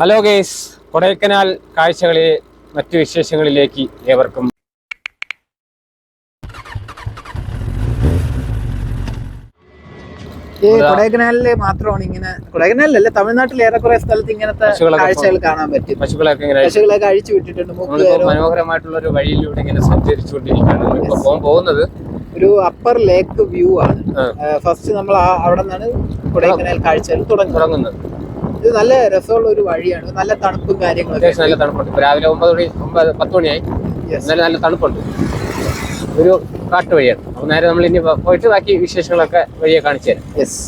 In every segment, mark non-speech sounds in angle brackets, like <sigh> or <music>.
Hello guys Kodaikanal കാഴ്ചകളിലെ മറ്റു വിശേഷങ്ങളിലേക്ക് ഏവർക്കും ഈ കൊടൈക്കനാലിൽ മാത്രമാണ് ഇങ്ങനെ കൊടൈക്കനാലിലല്ല തമിഴ്നാട്ടിൽ ഏറെക്കുറെ സ്ഥലത്ത് ഇങ്ങനത്തെ കാഴ്ചകൾ കാണാൻ പറ്റും. പശുക്കളൊക്കെ ഇങ്ങനെ പശുക്കളൊക്കെ അഴിച്ചു വിട്ടിട്ടുണ്ട് മനോഹരമായിട്ടുള്ള ഒരു വഴിയിലൂടെ ഇങ്ങനെ സഞ്ചരിച്ചുകൊണ്ടിരിക്കുകയാണ്. പോകുന്നത്. ഒരു അപ്പർ ലേക്ക് വ്യൂ ആണ്. ഫസ്റ്റ് നമ്മൾ അവിടെ നിന്നാണ് കൊടൈക്കനാൽ കാഴ്ചകൾ തുടങ്ങുന്നത്. ഇത് നല്ല രസമുള്ള ഒരു വഴിയാണ്. നല്ല തണുപ്പും കാര്യങ്ങളൊക്കെ നല്ല തണുപ്പുണ്ട്. രാവിലെ ഒമ്പത് മണി ഒമ്പത് പത്ത് മണിയായി. എന്നാലും നല്ല തണുപ്പുണ്ട്. ഒരു കാട്ടു വഴിയാണ്. അപ്പൊ നേരെ നമ്മൾ ഇനി പോയിട്ട് ബാക്കി വിശേഷങ്ങളൊക്കെ വഴിയെ കാണിച്ചു തരാം. യെസ്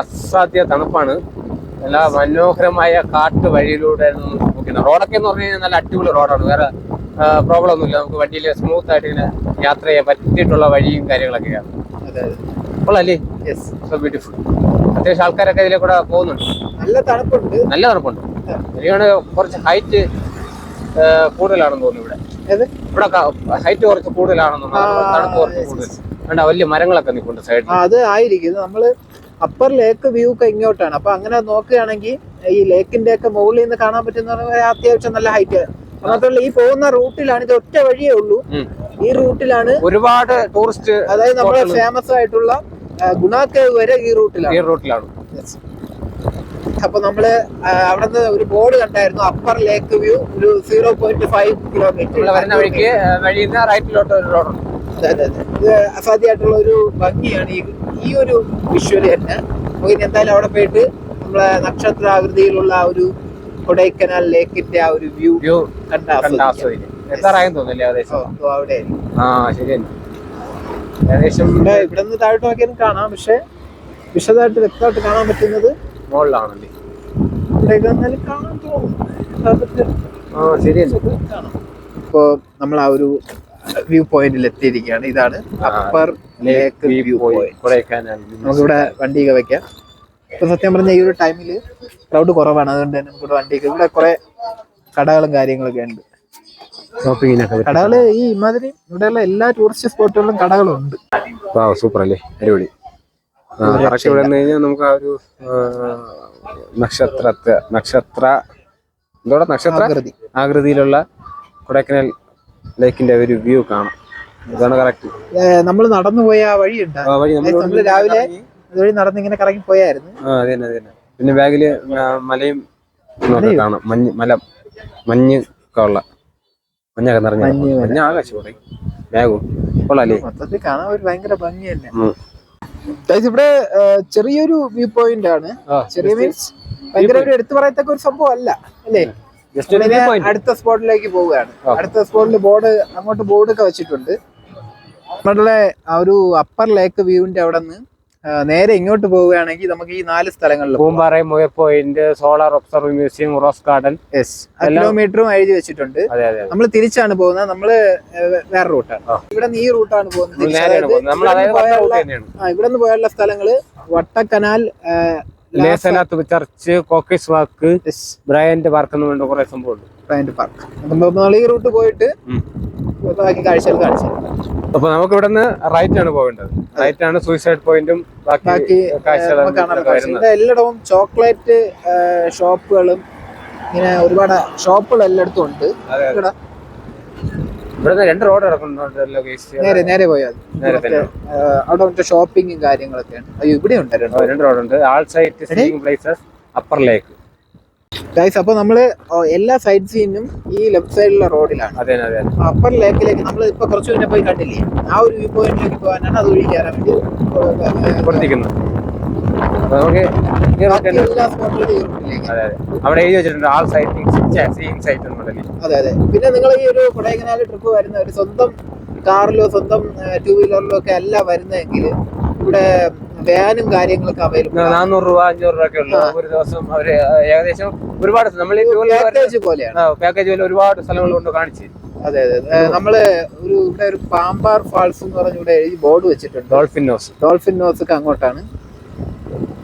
അസാധ്യ തണുപ്പാണ്. നല്ല മനോഹരമായ കാട്ടു വഴിയിലൂടെ നോക്കുന്നത് റോഡൊക്കെ എന്ന് പറഞ്ഞു കഴിഞ്ഞാൽ നല്ല അടിപൊളി റോഡാണ്. വേറെ പ്രോബ്ലം ഒന്നുമില്ല നമുക്ക് വണ്ടിയിൽ സ്മൂത്ത് ആയിട്ട് ഇങ്ങനെ യാത്ര ചെയ്യാൻ പറ്റിയിട്ടുള്ള വഴിയും കാര്യങ്ങളൊക്കെയാണ്. അതെ അതെ. അല്ലേ? യെസ് സോ ബ്യൂട്ടിഫുൾ അത്യാവശ്യം ആൾക്കാരൊക്കെ ഇതിലെ കൂടെ പോകുന്നുണ്ട്. നല്ല തണുപ്പുണ്ട്. നല്ല തണുപ്പുണ്ട്. എനിക്കാണ് കുറച്ച് ഹൈറ്റ് കൂടുതലാണെന്ന് തോന്നുന്നു ഇവിടെ. ഇവിടെ ഹൈറ്റ് കുറച്ച് കൂടുതലാണെന്ന് തോന്നുന്നു. തണുപ്പ് കുറച്ച് കൂടുതൽ. വേണ്ട വലിയ മരങ്ങളൊക്കെ നിൽക്കുന്നുണ്ട് സൈഡിൽ അത് ആയിരിക്കും നമ്മൾ അപ്പർ ലേക്ക് വ്യൂ ഒക്കെ ഇങ്ങോട്ടാണ്. അപ്പൊ അങ്ങനെ നോക്കുകയാണെങ്കിൽ ഈ ലേക്കിന്റെ ഒക്കെ മുകളിൽ നിന്ന് കാണാൻ പറ്റുന്ന അത്യാവശ്യം നല്ല ഹൈറ്റ് മാത്രമല്ല ഈ പോകുന്ന റൂട്ടിലാണ് ഇത് ഒറ്റ വഴിയേ ഉള്ളൂ. ഈ റൂട്ടിലാണ് ഒരുപാട് ടൂറിസ്റ്റ് അതായത് നമ്മുടെ ഫേമസ് ആയിട്ടുള്ള ഗുണാക്കേവ് ഗുണ കേവ് വരെ ഈ റൂട്ടിലാണ്. ഈ റൂട്ടിലാണ്. അപ്പൊ നമ്മൾ അവിടുന്ന് ഒരു ബോർഡ് കണ്ടായിരുന്നു അപ്പർ ലേക്ക് വ്യൂ ഒരു സീറോ പോയിന്റ് ഫൈവ് കിലോമീറ്റർ വരുന്ന വഴിക്ക്. വഴിയിൽ നിന്ന് റൈറ്റിലോട്ട് ഒരു റോഡുണ്ട് അതെ, അതെ, അതെ. ഇത് അസാധ്യമായിട്ടുള്ള ഒരു ഭംഗിയാണ് ഈ ഈ ഒരു വിഷ്വൽ തന്നെ. നമുക്ക് ഇനി എന്തായാലും അവിടെ പോയിട്ട് നമ്മളെ നക്ഷത്രാകൃതിയിലുള്ള ആ ഒരു കൊടൈക്കനാൽ ലേക്കിന്റെ ആ ഒരു വ്യൂ വ്യൂ കണ്ട ആസ്വദിക്കാം. എത്താറായെന്ന് തോന്നില്ലേ ഏകദേശം? അവിടെ ആ ശരിയാണ് ഏകദേശം ഇവിടെ ഇവിടെ നിന്ന് താഴോട്ട് നോക്കിയാലും കാണാം. പക്ഷെ വിശദമായിട്ട് വ്യക്തമായിട്ട് കാണാൻ പറ്റുന്നത് മുകളിലാണല്ലേ? വന്നാലും കാണാൻ തോന്നും ആ നമ്മൾ ആ ഒരു വ്യൂ പോയിന്റിൽ എത്തിയിരിക്കുകയാണ് ഇതാണ് അപ്പർ ലേക്ക് വ്യൂ പോയിന്റ്. നമുക്കിവിടെ വണ്ടിയൊക്കെ വെക്കാം. ഇപ്പൊ സത്യം പറഞ്ഞ ഈ ഒരു ടൈമിൽ ക്രൗഡ് കുറവാണ്. അതുകൊണ്ട് തന്നെ നമുക്കിവിടെ വണ്ടിയൊക്കെ ഇവിടെ കുറെ കടകളും കാര്യങ്ങളൊക്കെ ഉണ്ട്. ഷോപ്പിങ്ങിനൊക്കെ കടകൾ ഈ ഇമാതിരി ഇവിടെയുള്ള എല്ലാ ടൂറിസ്റ്റ് സ്പോട്ടുകളിലും കടകളുണ്ട്. സൂപ്പർ അല്ലേ അടിപൊളി. ആ കറക്റ്റ് ഇവിടെ നിന്ന് കഴിഞ്ഞാൽ നമുക്ക് ആ ഒരു ആ, നക്ഷത്രത്തെ നക്ഷത്ര എന്തോടെ നക്ഷത്ര? ആകൃതി. ആകൃതിയിലുള്ള കൊടൈക്കനാൽ ലേക്കിന്റെ ഒരു വ്യൂ കാണാം. ഇതാണ് കറക്റ്റ് നമ്മൾ നടന്നു പോയ ആ വഴിയുണ്ട്. വഴി നമ്മൾ രാവിലെ അതുവഴി നടന്ന് ഇങ്ങനെ കറങ്ങി പോയായിരുന്നു. ആ അതെ അതെ പിന്നെ ബാഗിൽ മലയും കാണാം. മഞ്ഞ് മല മഞ്ഞ് ഒക്കെ ഉള്ള മഞ്ഞൊക്കെ നിറഞ്ഞ മഞ്ഞ ആകാശം കൂടെ ബാഗും. കൊള്ളാല്ലേ മൊത്തത്തിൽ കാണാൻ ഒരു ഭയങ്കര ഭംഗി തന്നെ ഉം. Guys, ഇവിടെ ചെറിയൊരു വ്യൂ പോയിന്റ് ആണ്. ചെറിയ മീൻസ് ഭയങ്കര ഒരു എടുത്തു പറയത്തക്ക ഒരു സംഭവം അല്ല അല്ലേ? അടുത്ത സ്പോട്ടിലേക്ക് പോവുകയാണ്. അടുത്ത സ്പോട്ടിൽ ബോർഡ് അങ്ങോട്ട് ബോർഡ് ഒക്കെ വെച്ചിട്ടുണ്ട്. നമ്മളുടെ ആ ഒരു അപ്പർ ലേക്ക് വ്യൂവിന്റെ അവിടെ നിന്ന് നേരെ ഇങ്ങോട്ട് പോവുകയാണെങ്കിൽ നമുക്ക് ഈ നാല് സ്ഥലങ്ങളിൽ Poombarai Moir point solar observatory museum rose garden yes കിലോമീറ്ററും എഴുതി വെച്ചിട്ടുണ്ട്. നമ്മൾ തിരിച്ചാണ് പോകുന്നത്. നമ്മൾ വേറെ റൂട്ടാണ്. ഇവിടെ ഈ റൂട്ടാണ് പോകുന്നത്. ഇവിടെ നിന്ന് പോയുള്ള സ്ഥലങ്ങൾ Vattakanal ലേസനാത്ത് church Coaker's walk Bryant park എന്ന് വേണ്ട കുറെ സംഭവമുണ്ട്. Bryant park. നമ്മൾ ഈ റൂട്ട് പോയിട്ട്. ബാക്കി കാഴ്ചകൾ കാണിച്ചു. അപ്പൊ നമുക്ക് ഇവിടെ നിന്ന് റൈറ്റ് ആണ് പോകേണ്ടത്. റൈറ്റ് ആണ് സൂയിസൈഡ് പോയിന്റും ബാക്കി എല്ലായിടവും ചോക്ലേറ്റ് ഷോപ്പുകളും ഇങ്ങനെ ഒരുപാട് ഷോപ്പുകൾ എല്ലായിടത്തും ഉണ്ട്. ഇവിടെ. രണ്ട് റോഡ് നേരെ നേരെ പോയാൽ അവിടെ മറ്റേ ഷോപ്പിങ്ങും കാര്യങ്ങളൊക്കെയാണ്. അയ്യോ ഇവിടെ ഉണ്ട് രണ്ട് റോഡ് ഉണ്ട്. All sight places upper lake guys അപ്പൊ നമ്മൾ എല്ലാ സൈഡ് സീനും ഈ ലെഫ്റ്റ് സൈഡിലുള്ള റോഡിലാണ് അതെ അതെ അതെ. അപ്പർ ലേക്കിലേക്ക് നമ്മൾ ഇപ്പൊ കുറച്ച് മുന്നേ പോയി കണ്ടില്ലേ? ആ ഒരു വ്യൂ പോയിന്റിലേക്ക് പോകാനാണ് അത് വഴി കയറാൻ വേണ്ടി അവിടെ എഴുതി വെച്ചിട്ടുണ്ട് ആൾ സീയിങ് സൈറ്റ് അതെ അതെ. പിന്നെ നിങ്ങൾ ഈ ഒരു കൊടൈക്കനാൽ ട്രിപ്പ് വരുന്ന ഒരു സ്വന്തം കാറിലോ സ്വന്തം ടൂ വീലറിലോ ഒക്കെ അല്ല വരുന്നതെങ്കിൽ ഇവിടെ വാനും കാര്യങ്ങളൊക്കെ അവൈലബിൾ നാനൂറ് രൂപ അഞ്ഞൂറ് രൂപ ഒക്കെ ഉള്ളു. ഒരു ദിവസം അവർ ഏകദേശം ഒരുപാട് നമ്മൾ പാക്കേജ് പോലെയാണ്. പാക്കേജ് പോലെ ഒരുപാട് സ്ഥലങ്ങൾ കൊണ്ട് കാണിച്ചു അതെ അതെ നമ്മൾ ഒരു ഇവിടെ ഒരു പാമ്പാർ ഫാൾസ് എന്ന് പറഞ്ഞ ഇവിടെ എഴുതി ബോർഡ് വെച്ചിട്ടുണ്ട്. ഡോൾഫിൻ നോസ് ഡോൾഫിൻ നോസ് ഒക്കെ അങ്ങോട്ടാണ്.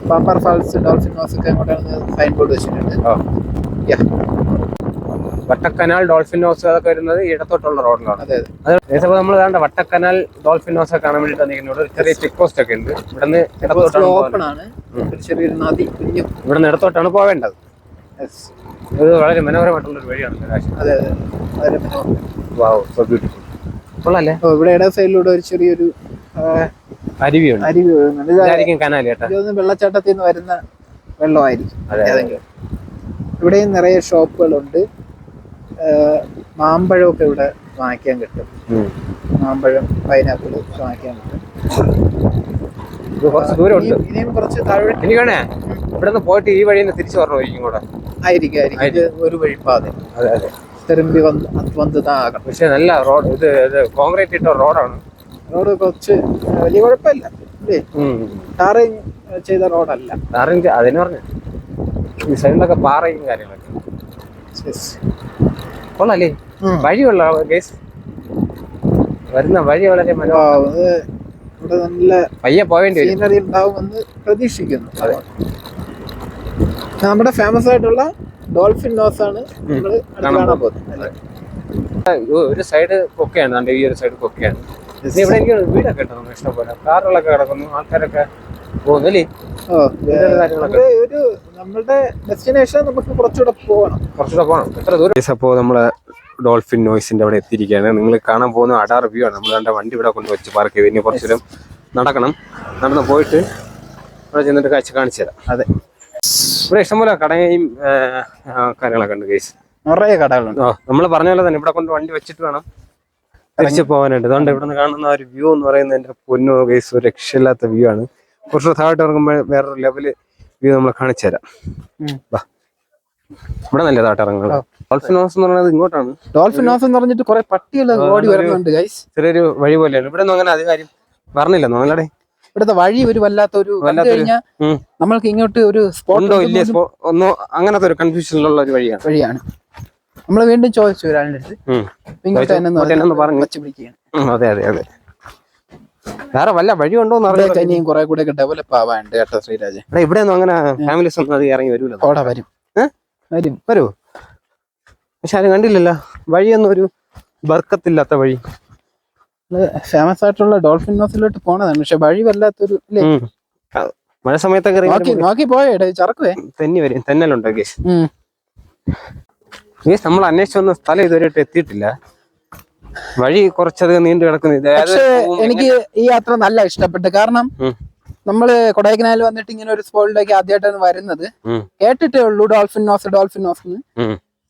പാമ്പാർ ഫാൾസ് ഡോൾഫിൻ നോസ് ഒക്കെ അങ്ങോട്ടാണ് സൈൻ ബോർഡ് വെച്ചിട്ടുണ്ട്. വട്ടക്കനാൽ ഡോൾഫിൻ ഹൗസ് അതൊക്കെ വരുന്നത് ഇടത്തോട്ടുള്ള റോഡിലാണ്. അതെ അതെ. നമ്മൾ വേണ്ട വട്ടക്കനാൽ ഡോൾഫിൻ ഹൗസ് ഒക്കെ കാണാൻ വേണ്ടിട്ട് നിൽക്കുന്നത് ഒരു ചെറിയ ചെക്ക് പോസ്റ്റ് ഒക്കെ ഉണ്ട്. ഇവിടുന്ന് ഇടത്തോട്ടാണ് ഓപ്പൺ ആണ്. ഒരു ചെറിയൊരു നദി കുഞ്ഞു. ഇവിടുന്ന് ഇടത്തോട്ടാണ് പോവേണ്ടത്. ഇത് വളരെ മനോഹരമായിട്ടുള്ള ഒരു വഴിയാണ് കൊള്ളാല്ലേ? ഇവിടെ ഇട സൈഡിലൂടെ ഒരു ചെറിയൊരു അരുവിയുണ്ട് അരുവി ഒഴുകുന്നുണ്ട് കനാല് കേട്ടാ വെള്ളച്ചാട്ടത്തിൽ നിന്ന് വരുന്ന വെള്ളമായിരിക്കും ഇവിടെയും നിറയെ ഷോപ്പുകളുണ്ട്. മാമ്പഴമൊക്കെ ഇവിടെ വാങ്ങിക്കാൻ കിട്ടും. മാമ്പഴം പൈനാപ്പിൾ വാങ്ങിക്കാൻ കിട്ടും. കുറച്ച് ദൂരം ഉണ്ട്. ഇനിയും- കുറച്ച് താഴെ ഇനി വേണേ? ഇവിടെ പോയിട്ട് ഈ വഴി നിന്ന് തിരിച്ചു പറഞ്ഞിരിക്കും കൂടെ. ആയിരിക്കും ആയിരിക്കും. ഇത് ഒരു വഴിപ്പാതെ. അതെ അതെ. തിരുമ്പി വന്ന് വന്ന് ആകണം പക്ഷെ നല്ല റോഡ് ഇത് ഇത് കോൺക്രീറ്റ് ഇട്ട റോഡാണ്. റോഡ് കുറച്ച് വലിയ കുഴപ്പമില്ല. അല്ലേ ടാറിങ് ചെയ്ത റോഡല്ല. ടാറിങ് അതിന് പറഞ്ഞു. ഈ സൈഡിലൊക്കെ പാറയും കാര്യങ്ങളൊക്കെ. കൊള്ളാല്ലേ? ഉം. വഴിയുള്ള കേസ് വരുന്ന വഴി വളരെ നല്ല പയ്യെ പോവേണ്ടി സീനറി ഉണ്ടാവുമെന്ന് പ്രതീക്ഷിക്കുന്നു. നമ്മുടെ ഫേമസ് ആയിട്ടുള്ള ഡോൾഫിൻ നോസ് ആണ് നമ്മൾ കാണാൻ പോകുന്നത്? ഒരു- സൈഡ് കൊക്കയാണ് ഈ ഒരു സൈഡ് കൊക്കയാണ്. ഇവിടെ എനിക്ക് വീടൊക്കെ കിട്ടുന്നു ഇഷ്ടംപോലെ കാറുകളൊക്കെ കിടക്കുന്നു ആൾക്കാരൊക്കെ പോകുന്നില്ലേ? ഒരു നമ്മളുടെ ഡെസ്റ്റിനേഷൻ നമുക്ക് കുറച്ചുകൂടെ പോകണം. കുറച്ചുകൂടെ പോകണം. എത്ര ദൂരം? അപ്പോൾ നമ്മളെ ഡോൾഫിൻ നോയ്സിന്റെ അവിടെ എത്തിയിരിക്കുകയാണ്. നിങ്ങൾ കാണാൻ പോകുന്ന അടാർ വ്യൂ ആണ്. നമ്മൾ കണ്ട വണ്ടി ഇവിടെ കൊണ്ട് വെച്ച് പാർക്ക് ചെയ്ത്. ഇനി കുറച്ചു നടക്കണം. നടന്ന് പോയിട്ട് ഇവിടെ ചെന്നിട്ട് കാഴ്ച കാണിച്ചു തരാം. അതെ. ഇവിടെ ഇഷ്ടംപോലെ കടയും കാര്യങ്ങളൊക്കെ ഉണ്ട് കേസ് നിറയെ കടകളുണ്ട്. ആ നമ്മൾ പറഞ്ഞ പോലെ തന്നെ ഇവിടെ കൊണ്ട് വണ്ടി വെച്ചിട്ട് വേണം തിരിച്ചു പോകാനായിട്ട്. അതുകൊണ്ട് ഇവിടെ നിന്ന് കാണുന്ന ഒരു വ്യൂ എന്ന് പറയുന്നത് എന്റെ പൊന്നു കേസ് ഒരു രക്ഷയില്ലാത്ത വ്യൂ ആണ്. കുറച്ച് താഴോട്ട് ഇറങ്ങുമ്പോൾ വേറൊരു ലെവൽ വ്യൂ നമ്മളെ കാണിച്ചു തരാം. വാ. ഇവിടെ നല്ല താട്ട് ഇറങ്ങുന്നത് ഡോൾഫിൻ ഹൗസ് എന്ന് പറയുന്നത് ഇങ്ങോട്ടാണ്. ഡോൾഫിൻ ഹൗസ് എന്ന് പറഞ്ഞിട്ട് കുറെ പട്ടികൾ ഓടി വരുന്നുണ്ട് ഗൈസ് ചെറിയൊരു വഴി പോലെയാണ്. ഇവിടെ ഒന്നും അങ്ങനെ അധികാരം പറഞ്ഞില്ല നല്ലടേ ഇവിടുത്തെ വഴി ഒരു വല്ലാത്തൊരു- കഴിഞ്ഞാൽ നമ്മൾക്ക് ഇങ്ങോട്ട് ഒരു സ്പോട്ട് ഇല്ല ഒന്നോ അങ്ങനത്തെ ഒരു കൺഫ്യൂഷനിലുള്ള ഒരു വഴിയാണ്. വഴിയാണ്. നമ്മൾ വീണ്ടും ചോദിച്ചു ഒരാളുടെ അടുത്ത്. ഇങ്ങോട്ട് തന്നെ പറഞ്ഞു. വെച്ച് പിടിക്കുകയാണ്. അതെ അതെ അതെ. വേറെ വല്ല വഴി ഉണ്ടോന്ന് എന്ന് ഇനിയും കുറെ കൂടെ ഡെവലപ്പ് ആവാണ്ട് കേട്ടോ ശ്രീരാജ്. ഇവിടെ ഒന്നും അങ്ങനെ ഫാമിലീസ് ഒന്നും അത് ഇറങ്ങി വരൂല. ഓടെ വരും? വരും. വരൂ. പക്ഷെ ആരും കണ്ടില്ലല്ലോ. വഴിയൊന്നും ഒരു ബർക്കത്തില്ലാത്ത വഴി. ഫേമസ് ആയിട്ടുള്ള ഡോൾഫിൻ ഹൗസിലോട്ട് പോണതാണ്. പക്ഷെ വഴി വല്ലാത്തൊരു മഴ സമയത്തൊക്കെ നോക്കി നോക്കി പോയേടെ ചറക്കുവേ. തെന്നി വരും. തന്നെ ഉണ്ടോ കേസ് ഗേസ് നമ്മൾ അന്വേഷിച്ചു വന്ന സ്ഥലം ഇതുവരെയായിട്ട് എത്തിയിട്ടില്ല. വഴി കുറച്ചധികം നീണ്ടു കിടക്കുന്നു. പക്ഷേ എനിക്ക് ഈ യാത്ര നല്ല ഇഷ്ടപ്പെട്ടു. കാരണം. നമ്മൾ കൊടൈക്കനാൽ വന്നിട്ട് ഇങ്ങനെ ഒരു സ്പോട്ടിലേക്ക് ആദ്യമായിട്ടാണ് വരുന്നത്. കേട്ടിട്ടേ ഉള്ളൂ ഡോൾഫിൻ നോസ് ഡോൾഫിൻ നോസ്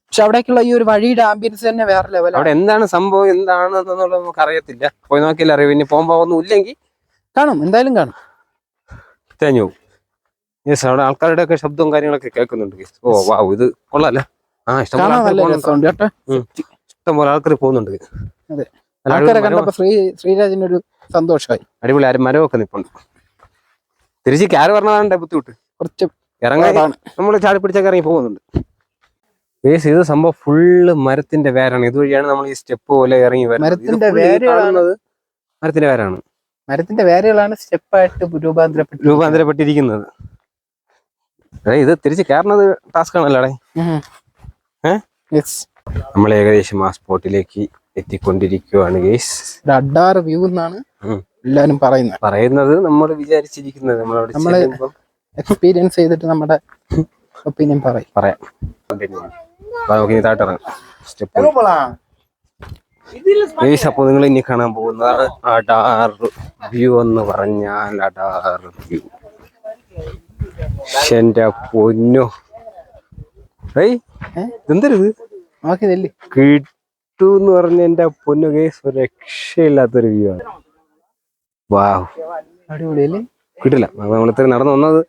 പക്ഷെ അവിടേക്കുള്ള ഈ ഒരു വഴിയുടെ ആംബിയൻസ് തന്നെ വേറെ ലെവലാണ് അവിടെ എന്താണ് സംഭവം എന്താണെന്നുള്ളത് നമുക്ക് അറിയത്തില്ല പോയി നോക്കിയില്ല അറിയാം. പിന്നെ പോകുമ്പോ ഒന്നും ഇല്ലെങ്കിൽ കാണും എന്തായാലും കാണും. തേഞ്ഞു യെസ് അവിടെ ആൾക്കാരുടെ ഒക്കെ ശബ്ദവും കാര്യങ്ങളൊക്കെ കേൾക്കുന്നുണ്ട്. ഓ വാ ഇത് കൊള്ളാല്ലേ ആ ഇഷ്ടംപോലെ ഇഷ്ടംപോലെ ആൾക്കാർ പോകുന്നുണ്ട്. അതെ. നല്ല ആൾക്കാരെ അടിപൊളി കണ്ടപ്പോ ശ്രീ ശ്രീരാജിനൊരു സന്തോഷമായി. അടിപൊളി ആരും മരമൊക്കെ നിപ്പുണ്ട്. തിരിച്ച് കയറി പറഞ്ഞതാണ് ബുദ്ധിമുട്ട്? കുറച്ച് ഇറങ്ങാതാണ് നമ്മൾ ചാടി പിടിച്ചൊക്കെ ഇറങ്ങി പോകുന്നുണ്ട്. ബേസ് ഇത് സംഭവം ഫുള്ള് മരത്തിന്റെ വേരാണ്. ഇതുവഴിയാണ് നമ്മൾ ഈ സ്റ്റെപ്പ് പോലെ ഇറങ്ങി വരുന്നത്. മരത്തിന്റെ വേരുകളാണ്. മരത്തിന്റെ വേരാണ്. മരത്തിന്റെ വേരുകളാണ് സ്റ്റെപ്പായിട്ട് രൂപാന്തരപ്പെട്ട് രൂപാന്തരപ്പെട്ടിരിക്കുന്നത്. ഇത് തിരിച്ച് കയറുന്നത് ടാസ്ക് ആണല്ലോ അടേ ഏ? നമ്മൾ ഏകദേശം ആ സ്പോട്ടിലേക്ക് എത്തിക്കൊണ്ടിരിക്കുകയാണ് ഗേസ് അഡാറ് വ്യൂ എന്നാണ് എല്ലാവരും എല്ലാരും പറയുന്നത്. പറയുന്നത് നമ്മൾ വിചാരിച്ചിരിക്കുന്നത്. ചെല്ലുമ്പം എക്സ്പീരിയൻസ് ചെയ്തിട്ട് നമ്മുടെ <laughs> ഒപ്പീനിയൻ പറയും. പറയാം. അപ്പൊ നമുക്ക് ഇനി താട്ടിറങ്ങാം സ്റ്റെപ്പ് ഗേസ് അപ്പോൾ നിങ്ങൾ ഇനി കാണാൻ പോകുന്നതാണ് അഡാർ വ്യൂ എന്ന് പറഞ്ഞാൽ അഡാർ വ്യൂ എന്റെ പൊന്നു. ഏയ് ഏ? നോക്കി നെല്ലി കിട്ടു എന്ന് പറഞ്ഞ എന്റെ പൊന്നു കേസ് ഒരു രക്ഷയില്ലാത്തൊരു വ്യൂ ആണ്. വാവ് അടിപൊളിയല്ലേ? കിട്ടില്ല. നമ്മൾ ഇത്ര നടന്നു വന്നത്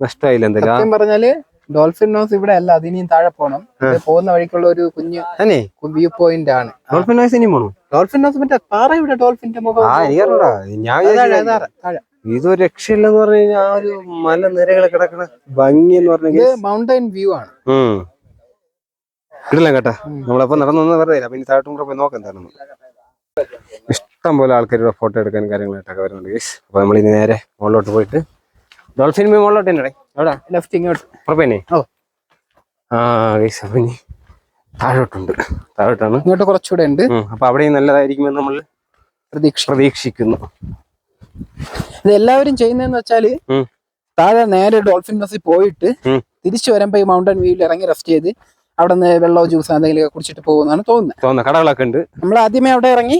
നഷ്ടമായില്ല എന്തെങ്കിലും പറഞ്ഞാൽ ഡോൾഫിൻ നോസ് ഇവിടെ അല്ല അതിനിയും താഴെ പോണം. പോകുന്ന വഴിക്കുള്ള ഒരു കുഞ്ഞു വ്യൂ പോയിന്റ് ആണ്. ഡോൾഫിൻ നോസ് ഇനിയും പോണോ? ഡോൾഫിൻ നോസ് മറ്റേ പാറ ഇവിടെ ഡോൾഫിന്റെ മുഖം ഞാൻ. ഇതൊരു രക്ഷയില്ലെന്ന് പറഞ്ഞു കഴിഞ്ഞാൽ ആ ഒരു മലനിരകൾ കിടക്കണ ഭംഗി എന്ന് പറഞ്ഞ മൗണ്ടൈൻ വ്യൂ ആണ്. കിട്ടില്ല കേട്ടാ. നമ്മളപ്പോ നടന്നൊന്നും വെറുതെ അപ്പൊ ഇനി താഴോട്ടും കൂടെ പോയി നോക്കാം എന്താണെന്ന്. ഇഷ്ടം പോലെ ആൾക്കാരുടെ ഫോട്ടോ എടുക്കാൻ കാര്യങ്ങളായിട്ടൊക്കെ വരുന്നുണ്ട് ഗൈസ് അപ്പൊ നമ്മൾ ഇനി നേരെ മുകളിലോട്ട് പോയിട്ട് ഡോൾഫിൻ മീ മുകളിലോട്ട് തന്നെ എവിടെ? ലെഫ്റ്റ് ഇങ്ങോട്ട്. ഉറപ്പന്നെ ഓ. ആ ഗൈസ് അപ്പൊ ഇനി താഴോട്ടുണ്ട്. താഴോട്ടാണ്. ഇങ്ങോട്ട് കുറച്ചുകൂടെ ഉണ്ട്. അപ്പൊ അവിടെയും നല്ലതായിരിക്കുമെന്ന് നമ്മൾ പ്രതീക്ഷ പ്രതീക്ഷിക്കുന്നു. ഇതെല്ലാവരും ചെയ്യുന്നതെന്ന് വെച്ചാൽ താഴെ നേരെ ഡോൾഫിൻ ബസ്സിൽ പോയിട്ട് തിരിച്ചു വരുമ്പോൾ ഈ മൗണ്ടൻ വ്യൂവിൽ ഇറങ്ങി റെസ്റ്റ് ചെയ്ത് അവിടെ നിന്ന് വെള്ളമോ ജ്യൂസോ എന്തെങ്കിലും കുടിച്ചിട്ട് പോകുന്നതാണ് തോന്നുന്നത്. തോന്നുന്ന. കടകളൊക്കെ ഉണ്ട്. നമ്മൾ ആദ്യമേ അവിടെ ഇറങ്ങി.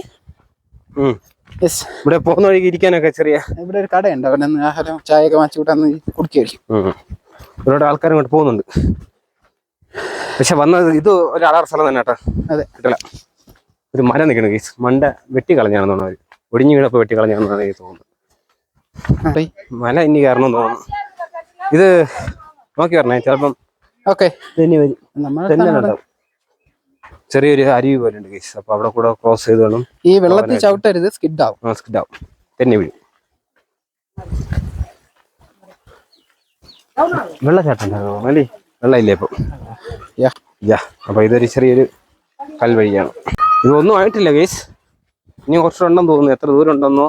ഇവിടെ പോകുന്ന വഴിക്ക് ഇരിക്കാനൊക്കെ ചെറിയ ഇവിടെ ഒരു കടയുണ്ട്. അവിടെ നിന്ന് ആഹാരം ചായയൊക്കെ വാങ്ങിച്ചു കൂട്ടാന്ന് കുടിക്കുകയായിരിക്കും. ഒരുപാട് ആൾക്കാർ ഇങ്ങോട്ട് പോകുന്നുണ്ട്. പക്ഷെ വന്നത് ഇത് ഒരു അടാർ സ്ഥലം തന്നെ കേട്ടോ. അതെ. കിട്ടില്ല ഒരു മരം നിൽക്കണ കേസ്. മണ്ട വെട്ടി കളഞ്ഞാണെന്നാണ് അവർ. ഒടിഞ്ഞു വീണപ്പോ വെട്ടി കളഞ്ഞാണെന്നാണ് എനിക്ക് തോന്നുന്നത്. മല ഇനി കയറണമെന്ന് തോന്നുന്നു. ഇത് നോക്കി പറഞ്ഞേ ചിലപ്പം ഓക്കെ. തെന്നി വരും. നമ്മൾ ചെറിയൊരു അരുവി പോലെ ഉണ്ട് കേസ് അപ്പൊ അവിടെ കൂടെ ക്രോസ് ചെയ്ത് വേണം ഈ വെള്ളത്തിൽ ചവിട്ടരുത് സ്കിഡ് ആവും. സ്കിഡ് ആവും. തെന്നി വീഴും. വെള്ളച്ചാട്ടം അല്ലേ വെള്ളം ഇല്ലേ ഇപ്പൊ? യാ. യാ അപ്പൊ ഇതൊരു ചെറിയൊരു കൽവഴിയാണ് ഇതൊന്നും ആയിട്ടില്ല കേസ് ഇനി കുറച്ചുണ്ടെന്ന് തോന്നുന്നു. എത്ര ദൂരം ഉണ്ടെന്നോ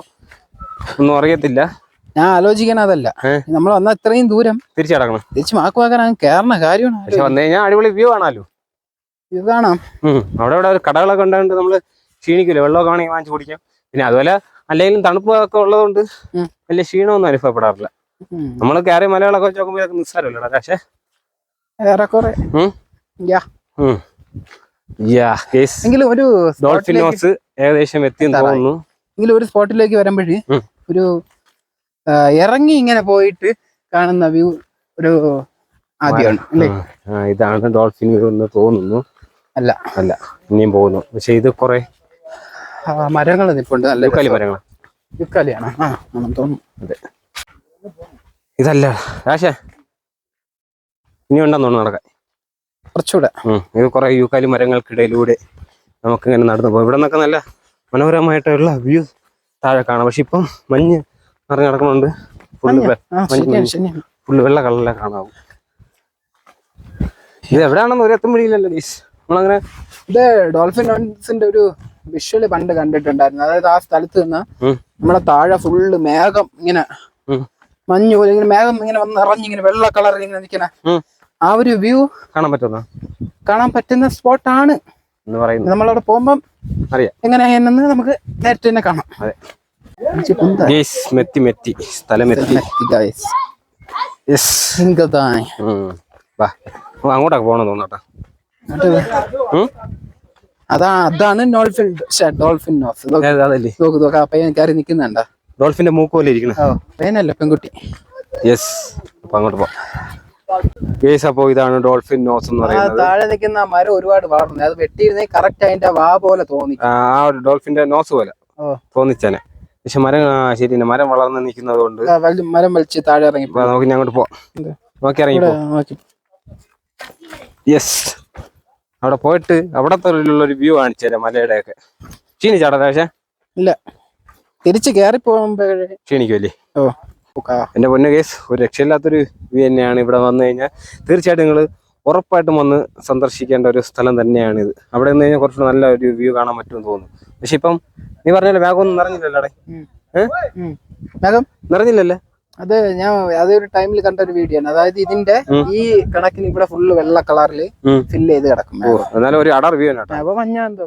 ഒന്നും അറിയത്തില്ല. ഞാൻ ആലോചിക്കണ അതല്ല? നമ്മൾ വന്ന ഇത്രയും ദൂരം തിരിച്ചടക്കണം. തിരിച്ച് മാക്കുവാക്കാൻ അങ്ങ് കയറണ കാര്യമാണ്. പക്ഷെ വന്നു കഴിഞ്ഞാൽ അടിപൊളി വ്യൂ ആണല്ലോ വ്യൂ കാണാം. അവിടെ ഇവിടെ കടകളൊക്കെ ഉണ്ടായിട്ട് നമ്മൾ ക്ഷീണിക്കില്ല വെള്ളമൊക്കെ ആണെങ്കിൽ വാങ്ങിച്ചു കുടിക്കാം. പിന്നെ അതുപോലെ അല്ലെങ്കിലും തണുപ്പൊക്കെ ഉള്ളതുകൊണ്ട്. വലിയ ക്ഷീണമൊന്നും അനുഭവപ്പെടാറില്ല. നമ്മൾ കയറി മലകളൊക്കെ വെച്ച് നോക്കുമ്പോ നിസ്സാരമല്ലടാ പക്ഷേ ഏറെക്കുറെ. എങ്കിലും ഒരു ഡോൾഫിൻ സ്പോട്ടിലേക്ക് ഏകദേശം എത്തി തോന്നുന്നു. എങ്കിലും ഒരു സ്പോട്ടിലേക്ക് വരുമ്പോഴേ. ഒരു ഇറങ്ങി ഇങ്ങനെ പോയിട്ട് കാണുന്ന വ്യൂ ഒരു ആദ്യമാണ് അല്ലേ? ഇതാണ് ഡോൾഫിൻ വ്യൂ എന്ന് തോന്നുന്നു. അല്ല. അല്ല ഇനിയും പോകുന്നു. പക്ഷെ ഇത് കുറെ മരങ്ങൾ നിപ്പുണ്ട് നല്ല യുക്കാലി മരങ്ങൾ യുക്കാലിയാണ് ആ തോന്നുന്നു. അതെ. ഇതല്ല രാശേ. ഇനി ഉണ്ടെന്ന് തോന്നുന്നു നടക്കാൻ. കുറച്ചുകൂടെ. ഇത് കുറെ യൂക്കാലി മരങ്ങൾക്കിടയിലൂടെ നമുക്ക് ഇങ്ങനെ നടന്നു പോകും. ഇവിടെ നിന്നൊക്കെ നല്ല മനോഹരമായിട്ടുള്ള വ്യൂ താഴെ കാണാം. പക്ഷെ ഇപ്പം മഞ്ഞ് നിറഞ്ഞു കിടക്കുന്നുണ്ട് ഫുള്ള് വെള്ള കളറിലെ കാണാവും. ഇത് എവിടെയാണെന്ന് ഒരു എത്തും പിടിയില്ലല്ലോ ഗീസ് നമ്മളങ്ങനെ ഇത് ഡോൾഫിൻ ഡോൺസിന്റെ ഒരു വിഷ്വൽ പണ്ട് കണ്ടിട്ടുണ്ടായിരുന്നു. അതായത് ആ സ്ഥലത്ത് നിന്ന് നമ്മളെ താഴെ ഫുള്ള് മേഘം ഇങ്ങനെ. മഞ്ഞ് പോലെ ഇങ്ങനെ മേഘം ഇങ്ങനെ വന്ന് ഇറങ്ങി ഇങ്ങനെ വെള്ള കളറിൽ ഇങ്ങനെ നിൽക്കണ ആ ഒരു വ്യൂ കാണാൻ പറ്റുന്ന? കാണാൻ പറ്റുന്ന സ്പോട്ടാണ് നമ്മളവിടെ പോകുമ്പം അറിയാം. എങ്ങനെയാണെന്ന് നമുക്ക് നേരിട്ട് തന്നെ കാണാം. അതെ. ഗീസ് മെത്തി മെത്തി സ്ഥലം മെത്തി guys. യെസ് ഇങ്കതായ്. വാ അങ്ങോട്ടൊക്കെ പോകണം തോന്നട്ടെ അതാ അതാണ് ഡോൾഫിൻ ഡോൾഫിൻ നോക്ക്. നോക്ക് ആ പയ്യൻ കയറി നിൽക്കുന്നുണ്ട ഡോൾഫിന്റെ മൂക്ക് പോലെ ഇരിക്കണം. പയ്യനല്ല പെൺകുട്ടി? യെസ് അപ്പൊ അങ്ങോട്ട് പോവാം ഗേസ് അപ്പോ ഇതാണ് ഡോൾഫിൻ നോസ് എന്ന് പറയുന്നത്. താഴെ നിൽക്കുന്ന മരം ഒരുപാട് വളർന്നു. അത് വെട്ടിയിരുന്നേ കറക്റ്റ് അതിന്റെ വാ പോലെ തോന്നി. ആ ഡോൾഫിന്റെ നോസ് പോലെ തോന്നിച്ചേനെ. പക്ഷെ മരം ശരി തന്നെ മരം വളർന്ന് നിൽക്കുന്നത് കൊണ്ട് മരം വലിച്ച് താഴെ ഇറങ്ങി നമുക്ക് ഞാൻ അങ്ങോട്ട് പോവാം നോക്കി ഇറങ്ങി യെസ് അവിടെ പോയിട്ട് അവിടത്തെ ഒരു വ്യൂ കാണിച്ചു തരാം മലയുടെ ഒക്കെ ക്ഷീണിച്ചാടാ പക്ഷേ ഇല്ല. തിരിച്ച് കയറി പോകുമ്പോഴേ ക്ഷീണിക്കുമല്ലേ ഓ. എന്റെ പൊന്നു കേസ് ഒരു രക്ഷയില്ലാത്തൊരു വ്യൂ തന്നെയാണ് ഇവിടെ വന്നു കഴിഞ്ഞാൽ. തീർച്ചയായിട്ടും നിങ്ങൾ ഉറപ്പായിട്ടും വന്ന് സന്ദർശിക്കേണ്ട ഒരു സ്ഥലം തന്നെയാണ് ഇത് അവിടെ നിന്ന് കഴിഞ്ഞാൽ കുറച്ചുകൂടെ നല്ല ഒരു വ്യൂ കാണാൻ പറ്റുമെന്ന് തോന്നുന്നു. പക്ഷെ ഇപ്പം നീ പറഞ്ഞല്ലോ ബാഗൊന്നും നിറഞ്ഞില്ലല്ലോ അടേ നിറഞ്ഞില്ലല്ലേ? അത് ഞാൻ അതൊരു ടൈമിൽ കണ്ട ഒരു വീഡിയോ ആണ്. അതായത് ഇതിന്റെ ഈ കണക്കിന് ഇവിടെ ഫുള്ള് വെള്ള കളറിൽ ഫിൽ ഫില്ല് ചെയ്ത് കിടക്കും. എന്നാലും ഒരു അടർ വ്യൂ ആണ് കേട്ടോ. അപ്പൊ മഞ്ഞ എന്തോ.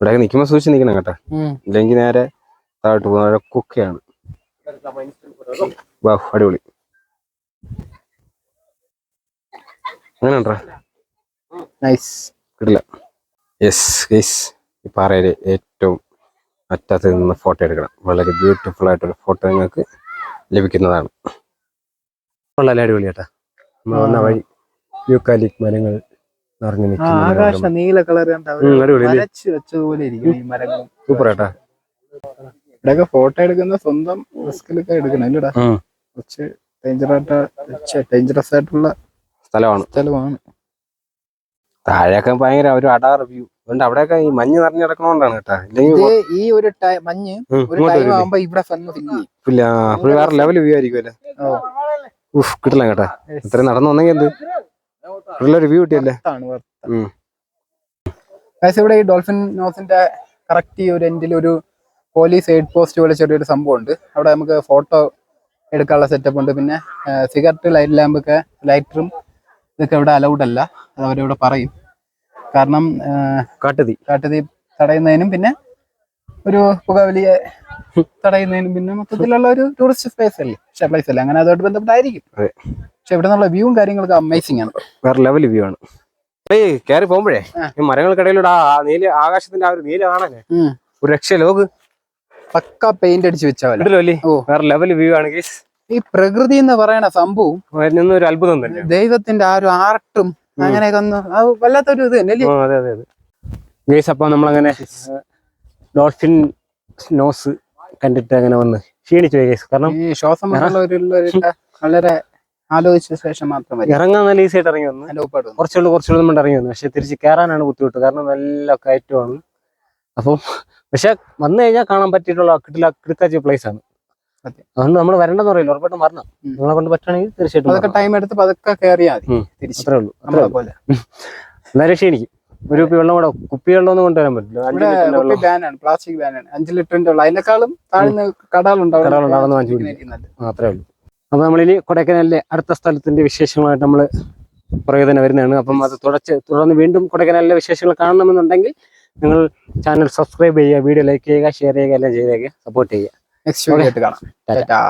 ഇവിടെ നിൽക്കുമ്പോൾ സൂക്ഷിച്ച് നിൽക്കണം കേട്ടോ. ഇല്ലെങ്കിൽ നേരെ താഴോട്ട് പോകുന്ന കുക്കയാണ്. അടിപൊളി. അങ്ങനെ ഉണ്ടോ നൈസ് കിട്ടില്ല യെസ് ഗൈസ് ഈ പാറയിലെ ഏറ്റവും അറ്റത്ത് നിന്ന് ഫോട്ടോ എടുക്കണം. വളരെ ബ്യൂട്ടിഫുൾ ആയിട്ടൊരു ഫോട്ടോ നിങ്ങൾക്ക് ലഭിക്കുന്നതാണ്. വളരെ അടിപൊളി കേട്ടാ നമ്മൾ വന്ന വഴി യൂക്കാലിക് മരങ്ങൾ നിറഞ്ഞു ആകാശ നീല കളർ വെച്ചതുപോലെ ഇരിക്കും ഈ മരങ്ങളും. സൂപ്പർ ഏട്ടാ ഇവിടെയൊക്കെ ഫോട്ടോ എടുക്കുന്ന സ്വന്തം റിസ്കിലൊക്കെ എടുക്കണം അല്ലേടാ? കുറച്ച് കുറച്ച് ഡേഞ്ചറായിട്ട് ഡേഞ്ചറസ് ആയിട്ടുള്ള സ്ഥലമാണ്. സ്ഥലമാണ്. താഴെയൊക്കെ ഭയങ്കര ഒരു അടാർ വ്യൂ അതുകൊണ്ട് അവിടെയൊക്കെ ഈ മഞ്ഞ് നിറഞ്ഞു കിടക്കണോണ്ടാണ് കേട്ടാ. ഈ ഒരു മഞ്ഞ്? ഇവിടെ വേറെ ലെവൽ വ്യൂ ആയിരിക്കുമല്ലേ? ഓ. ഉഫ് കിട്ടില്ല കേട്ടാ. ഇത്രയും നടന്നു വന്നെങ്കിൽ എന്ത്? ഉള്ളൊരു വ്യൂ കിട്ടിയല്ലേ? ഇവിടെ ഈ ഡോൾഫിൻ നോസിന്റെ കറക്റ്റ് ഈ ഒരു എൻഡിൽ ഒരു പോലീസ് എയ്ഡ് പോസ്റ്റ് പോലെ ചെറിയൊരു സംഭവം ഉണ്ട് അവിടെ നമുക്ക് ഫോട്ടോ എടുക്കാനുള്ള സെറ്റപ്പ് ഉണ്ട്. പിന്നെ സിഗരറ്റ് ലൈറ്റ് ലാമ്പ് ഒക്കെ ലൈറ്ററും ഇതൊക്കെ ഇവിടെ അലൗഡ് അല്ല. അത് അവരിവിടെ പറയും. കാരണം കാട്ടുതീ. കാട്ടുതീ തടയുന്നതിനും പിന്നെ ഒരു പുകവലിയെ തടയുന്നതിനും പിന്നെ മൊത്തത്തിലുള്ള ഒരു ടൂറിസ്റ്റ് പ്ലേസ് അല്ലേ? പക്ഷേ പ്ലേസ് അല്ലേ? അങ്ങനെ അതുമായിട്ട് ബന്ധപ്പെട്ടായിരിക്കും. പക്ഷെ ഇവിടെ നിന്നുള്ള വ്യൂവും കാര്യങ്ങളൊക്കെ അമേസിംഗ് ആണ്. വേറെ ലെവൽ വ്യൂ ആണ്. ഏയ് കയറി പോകുമ്പോഴേ ഈ മരങ്ങൾക്കിടയിലൂടെ ആ നീല ആകാശത്തിന്റെ ആ ഒരു നീല കാണാനേ ഒരു രക്ഷ ലോക് പക്ക പെയിന്റ് അടിച്ച് വെച്ച പോലെ. ഇടല്ലോ അല്ലേ? ഓ. വേറെ ലെവൽ വ്യൂ ആണ് ഗീസ് ഈ പ്രകൃതി എന്ന് പറയുന്ന സംഭവം ഒരു അത്ഭുതം തന്നെ. ദൈവത്തിന്റെ ആ ഒരു ആർട്ടും അങ്ങനെയൊക്കെ ഒന്ന് വല്ലാത്തൊരു ഇത് തന്നെ അതെ അതെ അതെ. ഗേസ് അപ്പൊ നമ്മളങ്ങനെ ഡോൾഫിൻ നോസ് കണ്ടിട്ട് അങ്ങനെ വന്ന് ക്ഷീണിച്ചു പോയി ഗേസ്. കാരണം ഈ ശ്വാസം വളരെ ആലോചിച്ച ശേഷം മാത്രം മതി ഇറങ്ങാൻ നല്ല ഈസി ആയിട്ട് ഇറങ്ങി വന്നു. കുറച്ചുള്ളൂ കുറച്ചുള്ളൂ നമ്മൾ ഇറങ്ങി വന്നു. പക്ഷെ തിരിച്ച് കയറാനാണ് ബുദ്ധിമുട്ട്. കാരണം നല്ല കയറ്റമാണ്. അപ്പം പക്ഷെ വന്നു കഴിഞ്ഞാൽ കാണാൻ പറ്റിയിട്ടുള്ള കിട്ടില്ല കിടക്കാച്ച പ്ലേസ് ആണ്. അതുകൊണ്ട് നമ്മൾ വരണ്ടെന്ന് പറയില്ല. ഉറപ്പായിട്ടും വരണം. നിങ്ങളെ കൊണ്ട് പറ്റുകയാണെങ്കിൽ തീർച്ചയായിട്ടും അതൊക്കെ. ടൈം എടുത്ത് പതുക്കെ കയറിയാൽ അത്രേ ഉള്ളൂ. നമ്മളെ പോലെ. എന്നാലും ക്ഷീണിക്കും ഒരു കുപ്പി വെള്ളം കൂടെ കുപ്പി വെള്ളം ഒന്നും കൊണ്ടുവരാൻ പറ്റില്ല. ബാനാണ് പ്ലാസ്റ്റിക് ബാനാണ് അഞ്ച് ലിറ്ററിന്റെ ഉള്ള അതിനേക്കാളും താഴ്ന്ന കടകളുണ്ടാവും. കടകളുണ്ട്, അതൊന്ന് വാങ്ങിച്ച് കുടിക്കുന്നത്. ആ, അത്രേ ഉള്ളൂ. അപ്പൊ നമ്മളിനി കൊടൈക്കനാലിലെ അടുത്ത സ്ഥലത്തിന്റെ വിശേഷങ്ങളായിട്ട് നമ്മൾ പുറകെ തന്നെ വരുന്നതാണ്. അപ്പം അത് തുടച്ച് തുടർന്ന് വീണ്ടും കൊടൈക്കനാലിലെ വിശേഷങ്ങൾ കാണണമെന്നുണ്ടെങ്കിൽ നിങ്ങൾ ചാനൽ സബ്സ്ക്രൈബ് ചെയ്യുക വീഡിയോ ലൈക്ക് ചെയ്യുക ഷെയർ ചെയ്യുക എല്ലാം ചെയ്തേക്കുക സപ്പോർട്ട് ചെയ്യുക. നെക്സ്റ്റ് വീഡിയോ ആയിട്ട് കാണാം ടാറ്റ. ടാറ്റാ